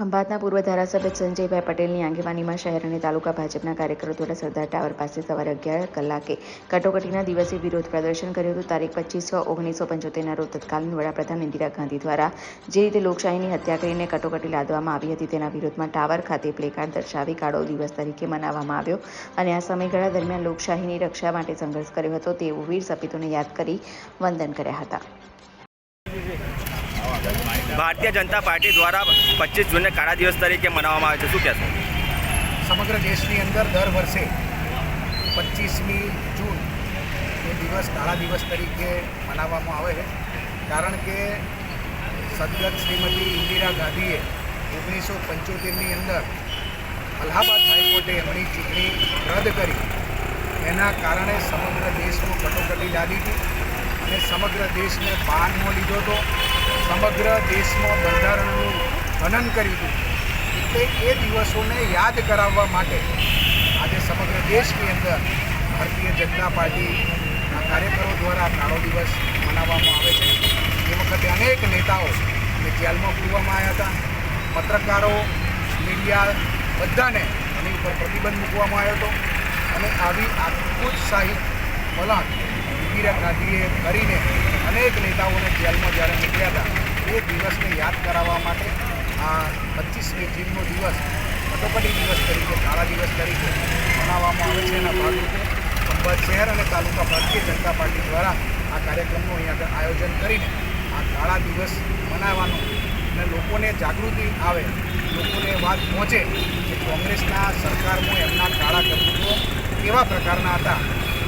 ખંભાતના પૂર્વ ધારાસભ્ય સંજયભાઈ પટેલની આગેવાનીમાં શહેર અને તાલુકા ભાજપના કાર્યકરો દ્વારા સરદાર ટાવર પાસે સવારે અગિયાર કલાકે કટોકટીના દિવસે વિરોધ પ્રદર્શન કર્યું હતું. તારીખ પચીસ છ ઓગણીસો પંચોતેરના રોજ તત્કાલીન વડાપ્રધાન ઇન્દિરા ગાંધી દ્વારા જે રીતે લોકશાહીની હત્યા કરીને કટોકટી લાદવામાં આવી હતી તેના વિરોધમાં ટાવર ખાતે પ્લેકાર્ડ દર્શાવી કાળો દિવસ તરીકે મનાવવામાં આવ્યો અને આ સમયગાળા દરમિયાન લોકશાહીની રક્ષા માટે સંઘર્ષ કર્યો હતો. તેવું વીર સપીતોને યાદ કરી વંદન કર્યા હતા. ભારતીય જનતા પાર્ટી દ્વારા પચીસ જૂનને કાળા દિવસ તરીકે મનાવવામાં આવે છે. શું કહેશો? સમગ્ર દેશની અંદર દર વર્ષે પચીસમી જૂન એ દિવસ કાળા દિવસ તરીકે મનાવવામાં આવે છે. કારણ કે સદગત શ્રીમતી ઇન્દિરા ગાંધીએ ઓગણીસો પંચોતેરની અંદર અલ્હાબાદ હાઈકોર્ટે એમની ચૂંટણી રદ કરી. એના કારણે સમગ્ર દેશમાં કટોકટી લાદી હતી અને સમગ્ર દેશને બાનમાં લીધો હતો. સમગ્ર દેશમાં બંધારણનું હનન કર્યું હતું. એટલે એ દિવસોને યાદ કરાવવા માટે આજે સમગ્ર દેશની અંદર ભારતીય જનતા પાર્ટીના કાર્યકરો દ્વારા કાળો દિવસ મનાવવામાં આવે છે. એ વખતે અનેક નેતાઓ જેલમાં પૂરવામાં આવ્યા હતા. પત્રકારો, મીડિયા બધાને એની ઉપર પ્રતિબંધ મૂકવામાં આવ્યો હતો. અને આવી આત્મોત્સાહિત વલણ ઇન્દિરા ગાંધીએ કરીને અનેક નેતાઓને જેલમાં જ્યારે મૂક્યા હતા, એ દિવસને યાદ કરાવવા માટે આ પચીસમી જૂનનો દિવસ કટોકટી દિવસ તરીકે, કાળા દિવસ તરીકે મનાવવામાં આવે છે. એના ભાગરૂપે ખંભાત શહેર અને તાલુકા ભારતીય જનતા પાર્ટી દ્વારા આ કાર્યક્રમનું અહીંયા આયોજન કરીને આ કાળા દિવસ મનાવવાનો અને લોકોને જાગૃતિ આવે, લોકોને વાત પહોંચે કે કોંગ્રેસના સરકારમાં એમના કાળા કરતૂતો કેવા પ્રકારના હતા